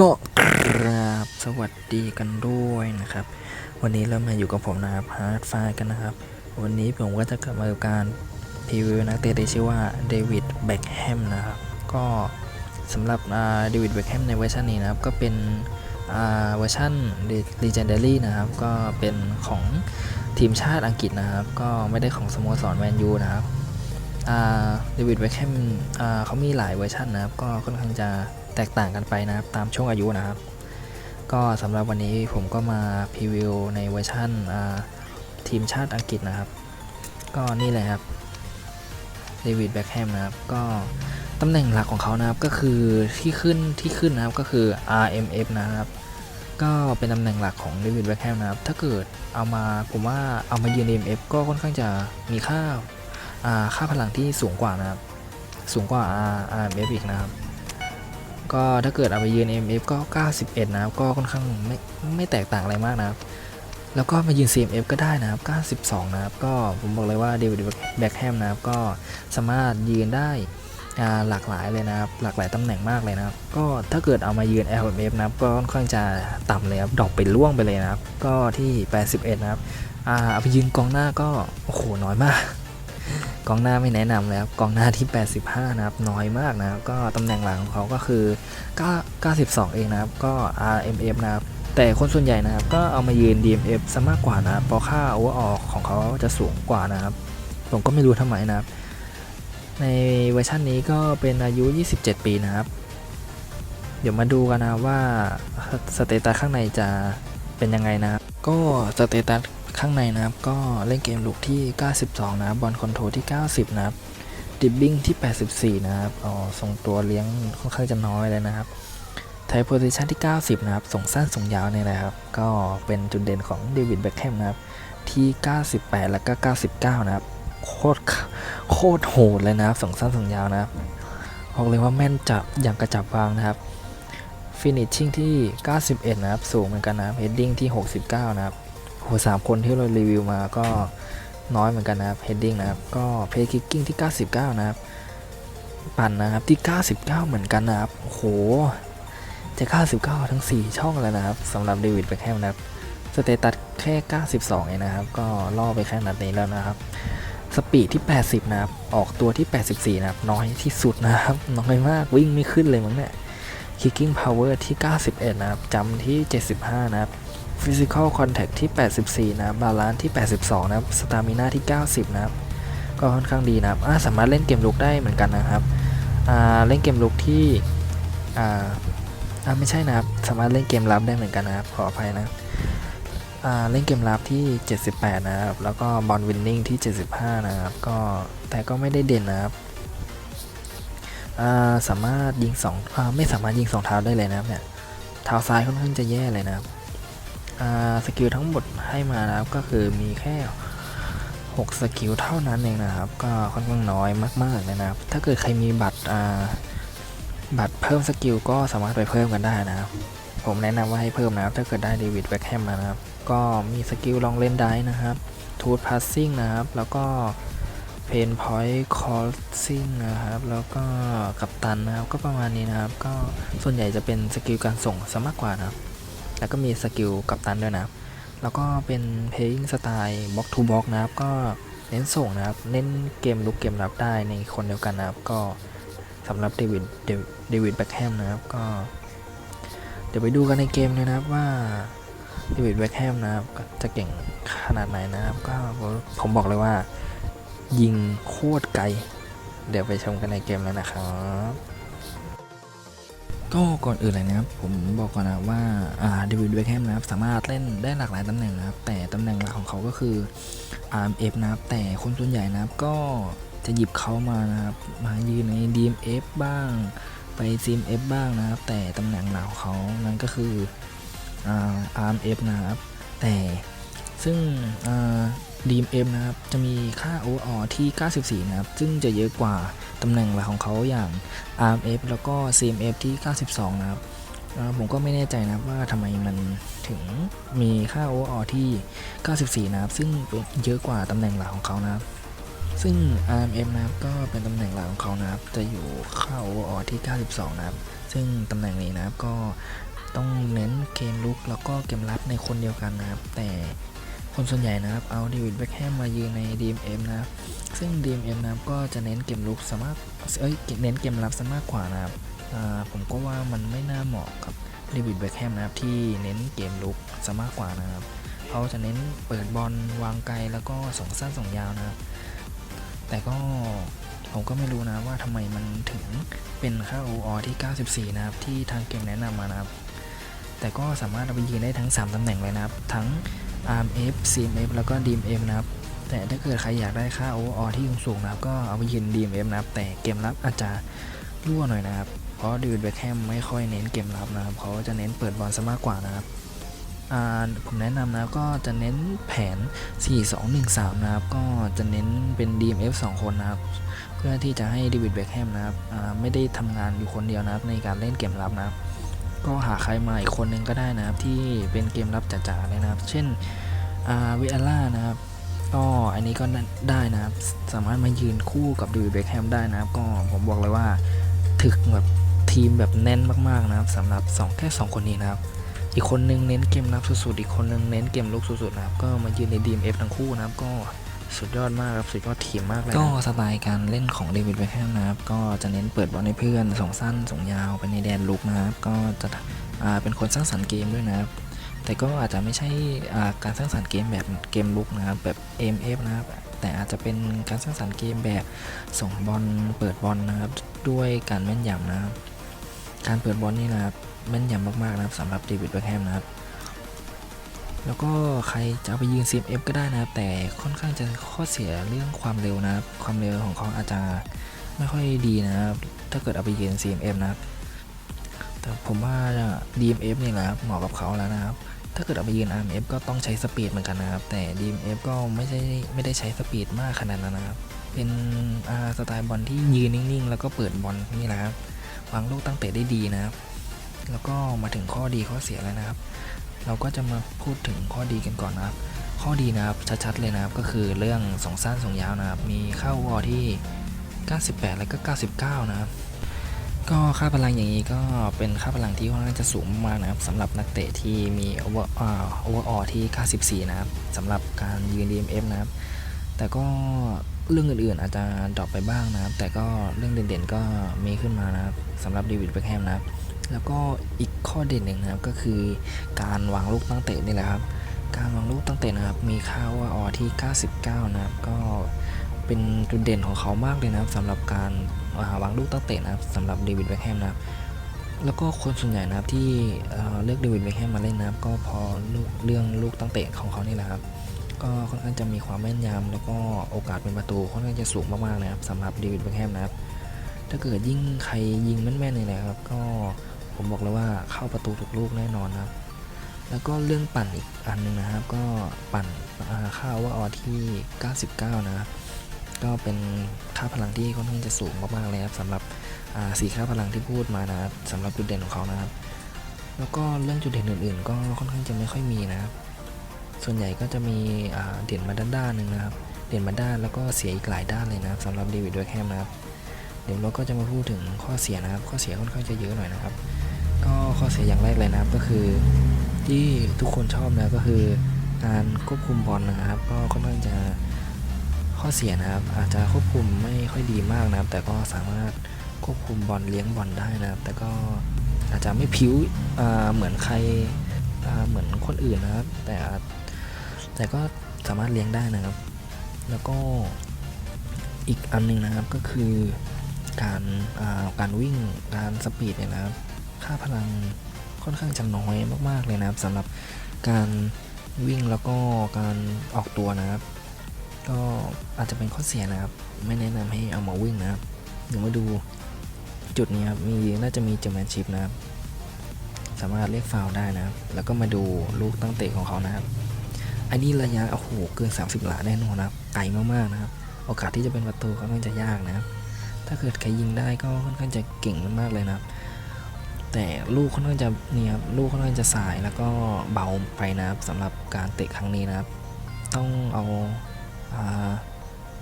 ก็กราบสวัสดีกันด้วยนะครับ วันนี้เรามาอยู่กับผมนะครับฮาร์ดไฟกันนะครับ วันนี้ผมก็จะกลับมากับการพรีวิวนักเตะที่ชื่อว่าเดวิดแบ็กแฮมนะครับ ก็สำหรับเดวิดแบ็กแฮมในเวอร์ชันนี้นะครับ ก็เป็นอาเวอร์ชัน Legendary นะครับ ก็เป็นของทีมชาติอังกฤษนะครับ ก็ไม่ได้ของสโมสรแมนยูนะครับเดวิดเวคแฮมเขามีหลายเวอร์ชันนะครับ ก็ค่อนข้างจะ แตกต่างกันไปนะครับตามช่วงอายุนะครับ ก็สำหรับวันนี้ผมก็มาพรีวิวในเวอร์ชันอ่าทีมชาติอังกฤษนะครับ ก็นี่เลยครับเดวิดแบ็คแฮมนะครับ ก็ตำแหน่งหลักของเขานะครับก็คือที่ขึ้นที่ขึ้นนะครับก็คือ RMF นะครับ ก็เป็นตำแหน่งหลักของเดวิดแบ็คแฮมนะครับ ถ้าเกิดเอามาผมว่าเอามายืน RMF ก็ค่อนข้างจะมีค่าค่าพลังที่สูงกว่านะครับ สูงกว่า RMF อีกนะครับ ก็ถ้าเกิดเอาไปยืน MF ก็ 91 นะครับ ก็ค่อนข้างไม่ไม่แตกต่างอะไรมากนะครับ แล้วก็มายืน CMF ก็ได้นะครับ 92 นะครับ ก็ผมบอกเลยว่าเดวิดแบ็คแฮมนะครับ ก็สามารถยืนได้หลากหลายเลยนะครับ หลากหลายตำแหน่งมากเลยนะครับ ก็ถ้าเกิดเอามายืน LMF นะครับ ก็ค่อนข้างจะต่ำเลยครับ ดอปไปล่วงไปเลยนะครับ ก็ที่ 81 นะครับ อ่าเอาไปยืนกองหน้าก็ โอ้โห น้อยมาก กองหน้าไม่แนะนำเลยครับกองหน้าที่ 85 นะครับ น้อยมากนะครับ ก็ตำแหน่งหลังของเขาก็คือ9 92 เองนะครับ ก็ RMF นะครับแต่คนส่วนใหญ่นะครับ ก็เอามายืน DMF ซะมากกว่านะครับเพราะค่า overall ของเขาจะสูงกว่านะครับ ผมก็ไม่รู้ทำไมนะครับ ในเวอร์ชันนี้ก็เป็นอายุ 27 ปีนะครับ เดี๋ยวมาดูกันนะว่าสเตตัสข้างในจะเป็นยังไงนะครับก็สเตตัส ข้างในนะครับก็เล่นเกมลุกที่ 92 นะครับบอลคอนโทรลที่ 90 นะครับดิบบิ้งที่ 84 นะครับอ๋อส่งตัวเลี้ยงค่อนข้างจะน้อยเลยนะครับไทยโพซิชันที่ 90 นะครับ ส่งสั้นส่งยาวเนี่ยนะครับ ก็เป็นจุดเด่นของเดวิดแบ็คแฮมนะครับ ที่ 98 แล้วก็ 99 นะครับ โคตรโคตรโหดเลยนะครับ ส่งสั้นส่งยาวนะครับบอกเลยว่าแม่นจับอย่างกระจับวางนะครับฟินิชชิ่งที่ 91 นะครับ สูงเหมือนกันนะครับเฮดดิ้งที่ 69 นะครับ สามคนที่เรารีวิวมาก็น้อยเหมือนกันนะครับเฮดดิ้งนะครับ ก็เพย์คิกกิ้งที่ 99 นะครับ ปั่นนะครับที่ 99 เหมือนกันนะครับ โอ้โห จะ 99 ทั้ง 4 ช่องแล้วนะครับสำหรับเดวิดแบ็คแฮมนะครับ สเตตัสแค่ 92 เองนะครับ ก็ล่อไปแค่นัดนี้แล้วนะครับ สปีดที่ 80 นะครับ ออกตัวที่ 84 นะครับ น้อยที่สุดนะครับ น้อยมาก วิ่งไม่ขึ้นเลยมั้งเนี่ย Kicking Power ที่ 91 นะครับจำที่ 75 นะครับ Physical Contact ที่ 84 นะครับ Balance ที่ 82 นะครับ Stamina ที่ 90 นะครับ ก็ค่อนข้างดีนะครับสามารถเล่นเกมลุกได้เหมือนกันนะครับเล่นเกมลุกที่ไม่ใช่นะครับ สามารถเล่นเกมรับได้เหมือนกันนะครับ ขออภัยนะเล่นเกมรับที่ 78 นะครับ แล้วก็บอลวินนิ่งที่ 75 นะครับ ก็แต่ก็ไม่ได้เด่นนะครับสามารถยิงสองไม่สามารถยิงสองเท้าได้เลยนะครับเนี่ยเท้าซ้ายค่อนข้างจะแย่เลยนะครับ สกิลทั้งหมดให้มานะครับก็คือมีแค่ 6 สกิลเท่านั้นเองนะครับ ก็ค่อนข้างน้อยมากๆเลยนะครับ ถ้าเกิดใครมีบัตรบัตรเพิ่มสกิลก็สามารถไปเพิ่มกันได้นะครับ ผมแนะนำว่าให้เพิ่มนะครับ ถ้าเกิดได้เดวิดแบ็คแฮมมานะครับ ก็มีสกิลลองเล่นได้นะครับทูตพาสซิ่งนะครับ แล้วก็เพนพอยต์คอร์ซิ่งนะครับ แล้วก็กัปตันนะครับ ก็ประมาณนี้นะครับ ก็ส่วนใหญ่จะเป็นสกิลการส่งซะมากกว่านะครับ แล้วก็มีสกิลกัปตันด้วยนะครับแล้วก็เป็นเพย์ i ิ g สไตล์บล็อกทูบล็อกนะครับก็เน้นส่งนะครับเน้นเกมลุกเกมรับได้ในคนเดียวกันนะครับก็สำหรับเดวิดเดวิดแบ็คแฮมนะครับก็เดี๋ยวไปดูกันในเกมเลยนะครับว่าเดวิดแบ็คแฮมนะครับจะเก่งขนาดไหนนะครับ ก็ผมบอกเลยว่า ยิงโคตรไกล เดี๋ยวไปชมกันในเกมเลยนะครับ ก็ก่อนอื่นเลยนะครับ ผมบอกก่อนนะว่าอ่าเดวิดเบคแฮมนะครับสามารถเล่นได้หลากหลายตำแหน่งนะครับ แต่ตำแหน่งหลักของเขาก็คือ RMF นะครับ แต่คนส่วนใหญ่นะครับก็จะหยิบเขามานะครับ มายืนใน DMF บ้าง ไป CMF บ้างนะครับ แต่ตำแหน่งหลักของเขานั้นก็คืออ่า RMF นะครับ แต่ซึ่งอ DMM นะครับ จะมีค่า OR ที่ 94 นะครับ ซึ่งจะเยอะกว่าตำแหน่งหลักของเขาอย่าง RMF แล้วก็ CMF ที่ 92 นะครับ ผมก็ไม่แน่ใจนะครับว่าทำไมมันถึงมีค่า OR ที่ 94 นะครับ ซึ่งเป็นเยอะกว่าตำแหน่งหลักของเขานะครับ ซึ่ง RMF นะครับก็เป็นตำแหน่งหลักของเขานะครับ จะอยู่ค่า OR ที่ 92 นะครับ ซึ่งตำแหน่งนี้นะครับก็ต้องเน้นเกมลุกแล้วก็เกมรับในคนเดียวกันนะครับ แต่ คนส่วนใหญ่นะครับเอาเดวิดแบ็คแฮมมายืนใน DMM นะครับซึ่ง DMM นะครับก็จะเน้นเกมลุกสมากเอ้ยเน้นเกมรับซะมากกว่านะครับผมก็ว่ามันไม่น่าเหมาะกับเดวิดแบ็คแฮมนะครับที่เน้นเกมลุกซะมากกว่านะครับเขาจะเน้นเปิดบอลวางไกลแล้วก็ส่งสั้นส่งยาวนะครับแต่ก็ผมก็ไม่รู้นะว่าทำไมมันถึงเป็นค่า OR ที่ 94 นะครับที่ทางเกมแนะนำมานะครับ แต่ก็สามารถเอาไปยืนได้ทั้ง 3ตำแหน่งเลยนะครับ ทั้ง RMF CMF แล้วก็ DMF นะครับ แต่ถ้าเกิดใครอยากได้ค่า OR ที่สูงๆนะครับ ก็เอาไปยืน DMF นะครับ แต่เกมรับอาจจะรั่วหน่อยนะครับ เพราะดิวดแบ็คแฮมไม่ค่อยเน้นเกมรับนะครับ เขาจะเน้นเปิดบอลซะมากกว่านะครับผมแนะนำนะครับก็จะเน้นแผน 4-2-1-3 นะครับ ก็จะเน้นเป็น DMF 2 คนนะครับ เพื่อที่จะให้เดวิดเบคแฮมนะครับไม่ได้ทำงานอยู่คนเดียวนะครับในการเล่นเกมรับนะครับ ก็หาใครมาอีกคนนึงก็ได้นะครับ ที่เป็นเกมรับจ๋าๆเลยนะครับ เช่นอาวิอล่านะครับ ก็อันนี้ก็ได้นะครับ สามารถมายืนคู่กับเดวิเบคแฮมได้นะครับ ก็ผมบอกเลยว่าถึกแบบทีมแบบแน่นมากๆนะครับสำหรับสองแค่ 2 คนนี้นะครับ อีกคนนึงเน้นเกมรับสุดๆอีกคนนึงเน้นเกมลุกสุดๆนะครับ ก็มายืนใน DMF ทั้งคู่นะครับก็ สุดยอดมากครับ สุดยอดทีมมากเลยก็สไตล์การเล่นของเดวิดเบคแฮมนะครับ ก็จะเน้นเปิดบอลให้เพื่อนส่งสั้นส่งยาวไปในแดนลุกนะครับ ก็จะเป็นคนสร้างสรรค์เกมด้วยนะครับ แต่ก็อาจจะไม่ใช่การสร้างสรรค์เกมแบบเกมลุกนะครับ แบบ MF นะครับ แต่อาจจะเป็นการสร้างสรรค์เกมแบบส่งบอลเปิดบอลนะครับ ด้วยการแม่นยำนะครับ การเปิดบอลนี่นะครับแม่นยำมากๆนะครับสำหรับเดวิดเบคแฮมนะครับ แล้วก็ใครจะเอาไปยืน CMF ก็ได้นะครับ แต่ค่อนข้างจะข้อเสียเรื่องความเร็วนะครับ ความเร็วของเขาอาจจะไม่ค่อยดีนะครับ ถ้าเกิดเอาไปยืน CMF นะครับ แต่ผมว่า DMF นี่แหละครับเหมาะกับเขาแล้วนะครับ ถ้าเกิดเอาไปยืน RMF ก็ต้องใช้สปีดเหมือนกันนะครับ แต่ DMF ก็ไม่ใช่ไม่ได้ใช้สปีดมากขนาดนั้นนะครับ เป็นอ่าสไตล์บอลที่ยืนนิ่งๆ แล้วก็เปิดบอลนี่แหละครับ วางลูกตั้งเตะได้ดีนะครับ แล้วก็มาถึงข้อดีข้อเสียแล้วนะครับ เราก็จะมาพูดถึงข้อดีกันก่อนนะครับ ข้อดีนะครับชัดๆเลยนะครับก็คือเรื่องสองสั้นสองยาวนะครับ มีเข้าวอที่ 98 แล้วก็ 99 นะครับ ก็ค่าพลังอย่างนี้ก็เป็นค่าพลังที่ค่อนข้างจะสูงมากนะครับสำหรับนักเตะที่มีโอเวอร์โอเวอร์ออที่ 94 นะครับสำหรับการยืน DMF นะครับ แต่ก็เรื่องอื่นๆอาจจะดรอปไปบ้างนะครับ แต่ก็เรื่องเด่นๆก็มีขึ้นมานะครับสำหรับเดวิดเบคแฮมนะครับ แล้วก็อีกข้อเด่นหนึ่งนะครับก็คือการวางลูกตั้งเตะนี่แหละครับ การวางลูกตั้งเตะนะครับมีค่าว่าออที่ 99 นะครับ ก็เป็นจุดเด่นของเขามากเลยนะครับสำหรับการวางลูกตั้งเตะนะครับสำหรับเดวิดเบคแฮมนะครับแล้วก็คนส่วนใหญ่นะครับที่เเลือกเดวิดเบคแฮมมาเล่นนะครับ ก็พอเรื่องลูกตั้งเตะของเขานี่แหละครับ ก็ค่อนข้างจะมีความแม่นยำแล้วก็โอกาสเป็นประตูค่อนข้างจะสูงมากๆนะครับสำหรับเดวิดเบคแฮมนะครับ ถ้าเกิดยิ่งใครยิงแม่นๆเลยนะครับ ก็ ผมบอกเลยว่าเข้าประตูทุกลูกแน่นอนนะครับ แล้วก็เรื่องปั่นอีกอันหนึงนะครับ ก็ปั่นอ่าค่าว่าออที่ 99 นะครับ ก็เป็นค่าพลังที่ค่อนข้างจะสูงมากๆเลยครับสำหรับสี่ค่าพลังที่พูดมานะครับสำหรับจุดเด่นของเขานะครับ แล้วก็เรื่องจุดเด่นอื่น ๆ ก็ค่อนข้างจะไม่ค่อยมีนะครับ ส่วนใหญ่ก็จะมีเด่นมาด้านด้านหนึ่งนะครับ เด่นมาด้านแล้วก็เสียอีกหลายด้านเลยนะครับสำหรับเดวิดเบคแฮมนะครับเดี๋ยวเราก็จะมาพูดถึงข้อเสียนะครับ ข้อเสียค่อนข้างจะเยอะหน่อยนะครับ ก็ข้อเสียอย่างแรกเลยนะครับก็คือที่ทุกคนชอบนะก็คือการควบคุมบอลนะครับ ก็ค่อนข้างจะข้อเสียนะครับ อาจจะควบคุมไม่ค่อยดีมากนะครับ แต่ก็สามารถควบคุมบอลเลี้ยงบอลได้นะครับ แต่ก็อาจจะไม่ผิวเหมือนใครเหมือนคนอื่นนะครับ แต่แต่ก็สามารถเลี้ยงได้นะครับ แล้วก็อีกอันหนึงนะครับก็คือการการวิ่งการสปีดเนี่ยนะครับ ค่าพลังค่อนข้างจะน้อยมากๆเลยนะครับสำหรับการวิ่งแล้วก็การออกตัวนะครับ ก็อาจจะเป็นข้อเสียนะครับ ไม่แนะนำให้เอามาวิ่งนะครับเดี๋ยวมาดูจุดนี้ครับมีน่าจะมีจอแมนชิพนะครับ สามารถเรียกฟาวได้นะครับ แล้วก็มาดูลูกตั้งเตะของเขานะครับ อันนี้ระยะโอ้โหเกิน 30 หลาแน่นอนนะครับไกลมากๆนะครับ โอกาสที่จะเป็นประตูค่อนข้างจะยากนะครับ ถ้าเกิดใครยิงได้ก็ค่อนข้างจะเก่งมากๆเลยนะครับ แต่ลูกค่อนข้างจะเนี่ยครับลูกค่อนข้างจะสายแล้วก็เบาไปนะครับสำหรับการเตะครั้งนี้นะครับ ต้องเอาอา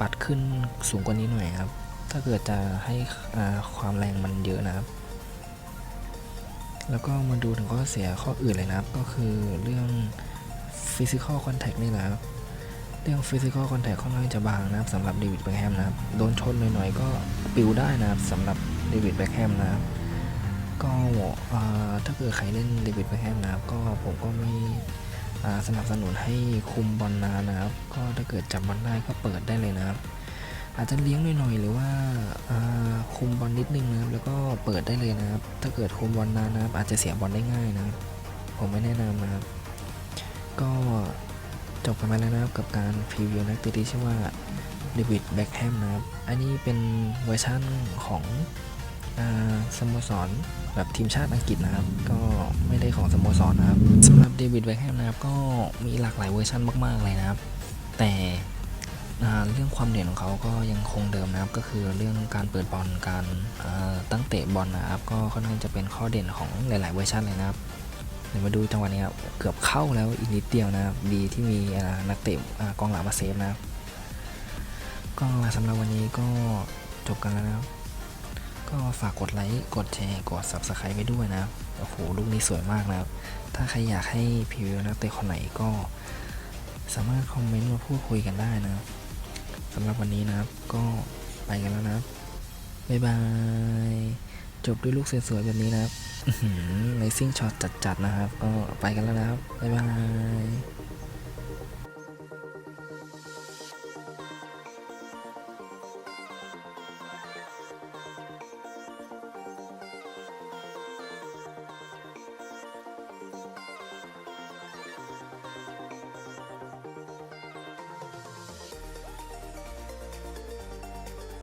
ปัดขึ้นสูงกว่านี้หน่อยครับ ถ้าเกิดจะให้ความแรงมันเยอะนะครับ แล้วก็มาดูถึงข้อเสียข้ออื่นเลยนะครับ ก็คือเรื่อง physical contact นี่นะครับ เรื่อง physical contact ค่อนข้างจะบางนะครับสำหรับเดวิดแบ็คแฮมนะครับ โดนชนหน่อยๆก็ปิวได้นะครับสำหรับเดวิดแบ็คแฮมนะครับ ก็ถ้าเกิดใครเล่นเดวิดแบ็คแฮมนะครับก็ผมก็ไม่สนับสนุนให้คุมบอลนานนะครับ ก็ถ้าเกิดจับบอลได้ก็เปิดได้เลยนะครับ อาจจะเลี้ยงหน่อยๆ หรือว่าาคุมบอลนิดนึงนะครับแล้วก็เปิดได้เลยนะครับ ถ้าเกิดคุมบอลนานนะครับอาจจะเสียบอลได้ง่ายนะครับ ผมไม่แนะนำนะครับ ก็จบกันไปแล้วนะครับกับการพรีวิวนักเตะที่ชื่อว่าเดวิดแบ็คแฮมนะครับ อันนี้เป็นเวอร์ชั่นของอสโมสร แบบทีมชาติอังกฤษนะครับ ก็ไม่ได้ของสโมสรนะครับสำหรับเดวิดแบ็คแฮมนะครับก็มีหลากหลายเวอร์ชันมาก ๆ เลยนะครับ แต่เรื่องความเด่นของเขาก็ยังคงเดิมนะครับ ก็คือเรื่องการเปิดบอลการตั้งเตะบอลนะครับ ก็ค่อนข้างจะเป็นข้อเด่นของหลาย ๆ เวอร์ชันเลยนะครับเดี๋ยวมาดูจังหวะนี้ครับเกือบเข้าแล้วอีกนิดเดียวนะครับดีที่มีนักเตะกองหลังมาเซฟนะครับก็สำหรับวันนี้ก็จบกันแล้วนะครับ ก็ฝากกดไลค์ กดแชร์ กด subscribe ไปด้วยนะโอ้โห ลูกนี้สวยมากนะครับ ถ้าใครอยากให้พรีวิวนักเตะคนไหนก็สามารถคอมเมนต์มาพูดคุยกันได้นะครับสำหรับวันนี้นะครับ ก็ไปกันแล้วนะครับบ๊ายบาย จบด้วยลูกสวยๆแบบนี้นะครับเลซิ่งช็อตจัดๆนะครับ ก็ไปกันแล้วนะครับบ๊ายบาย